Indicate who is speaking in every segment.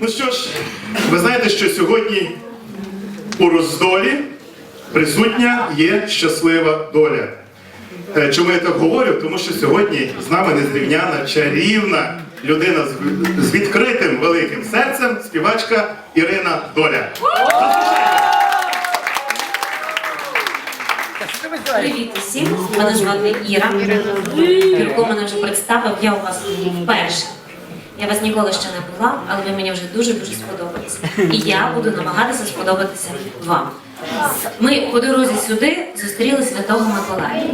Speaker 1: Ну що ж, ви знаєте, що сьогодні у роздолі присутня є щаслива доля. Е, Чому я так говорю? Тому що сьогодні з нами незрівняна, чарівна людина з- з відкритим великим серцем, співачка Ірина Доля.
Speaker 2: Привіт усім! Мене звати Іра. Юрко мене вже представив, я у вас вперше. Я вас ніколи ще не була, але ви мені вже дуже-дуже сподобались. І я буду намагатися сподобатися вам. Ми по дорозі сюди зустріли Святого Миколая.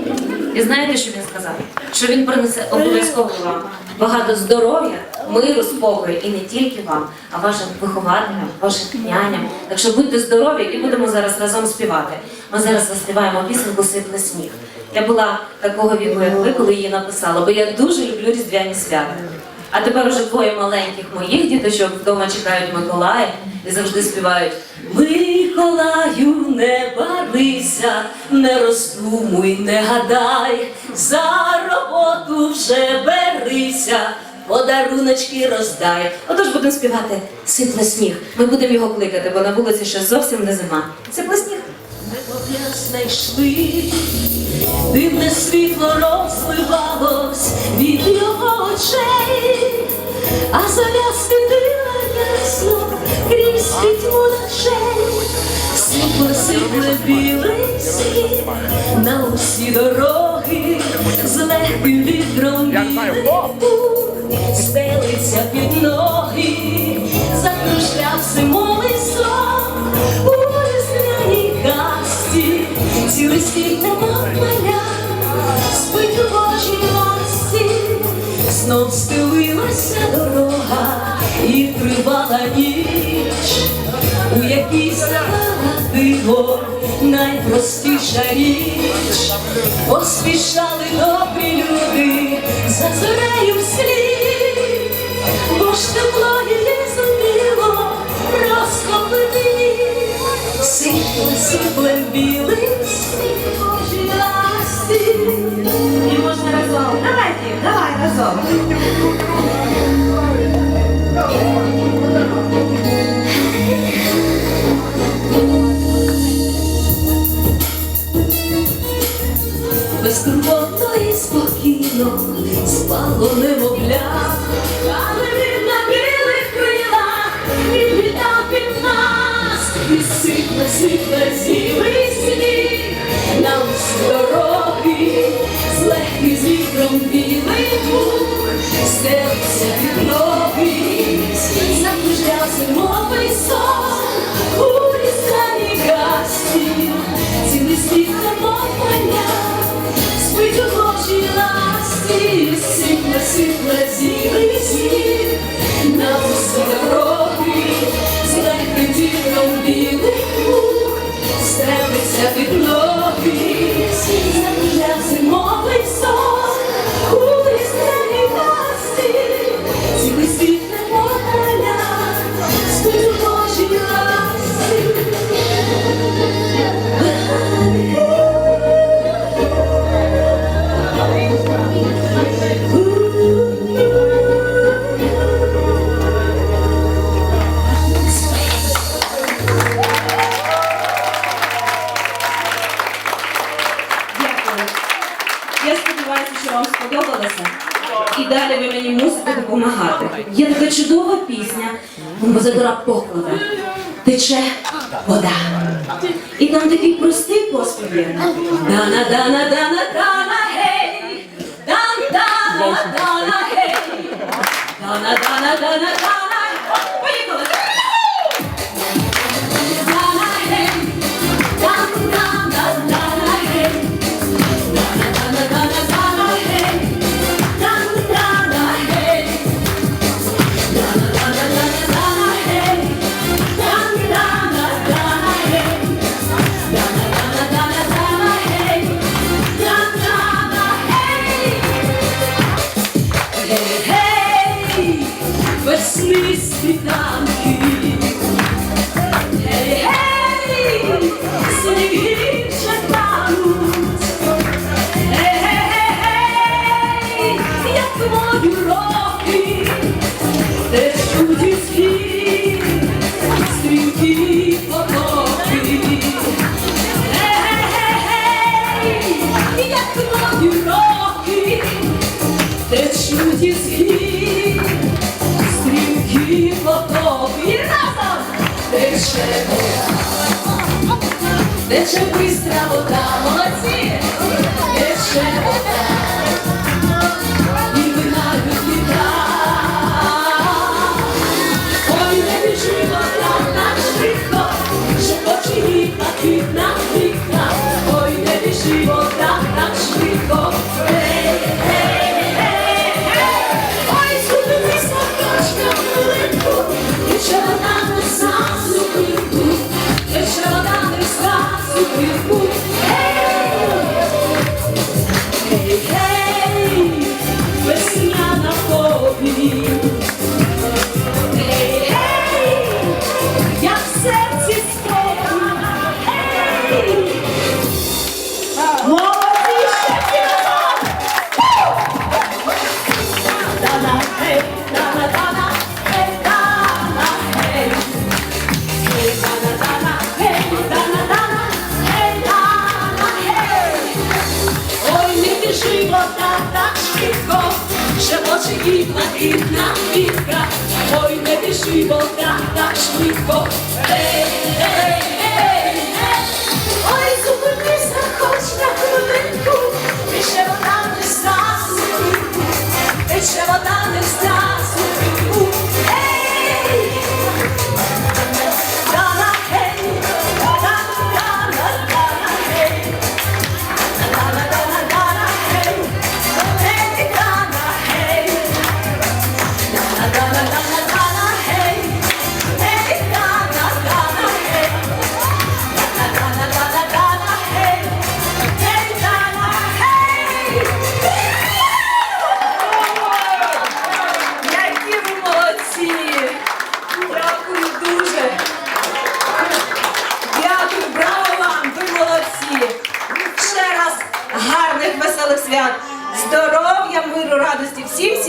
Speaker 2: І знаєте, що він сказав? Що він принесе обов'язково вам багато здоров'я, миру, спокою і не тільки вам, а вашим вихователям, вашим няням. Так що будьте здорові і будемо зараз разом співати. Ми зараз заспіваємо пісеньку «Сипле сніг. Я була такого віку, коли її написала, бо я дуже люблю різдвяні свята. А тепер уже двоє маленьких моїх діточок вдома чекають Миколая і завжди співають Миколаю, не барися, не роздумуй, не гадай, за роботу вже берися, подаруночки роздай. Отож будемо співати Сипле сніг. Ми будемо його кликати, бо на вулиці ще зовсім не зима. Сипле сніг.
Speaker 3: Немовля знайшли, дивне світло розливалось від його очей, а зоря світила ясно крізь пітьму ночей, сипле, сипле білий сніг на усі дороги, з легким вітром білий пух стелиться під ноги, закружляв зимовий світ немов маля, Божій ласті, знов стелилася дорога і тривала ніч, у якій стала диво найпростіша річ, поспішали добрі люди за зорею вслід, бо ж тепло її зуміло розхопити сипле, сипле білий
Speaker 2: Давайте, давай разом.
Speaker 3: безтурботно і спокійно спало немовля, але він на білих крилах він літав під нас, і сипле, сипле цілий сніг. На усі дороги, з легким з вітром білий
Speaker 2: композитора Поклада. Тече вода. І там такий простий поспів є. Дана, дана, дана, дана, гей! Дан, дана, дана, гей! Дана, дана, дана, дана. Світанки, світанки, сніги шатануть, гей, гей, гей, як мої роки, теж чуді
Speaker 3: спів, стрімкі потоки, гей, гей, гей. кишені, тече пристра вода, молодці, тече вода. і блакитна мітка, ой, не піши, бо так так швидко. Ей, ей, ей, ей, ой,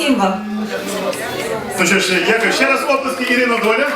Speaker 3: символ.
Speaker 1: Ну что ж, дякую. еще раз оплески Ирина Доля.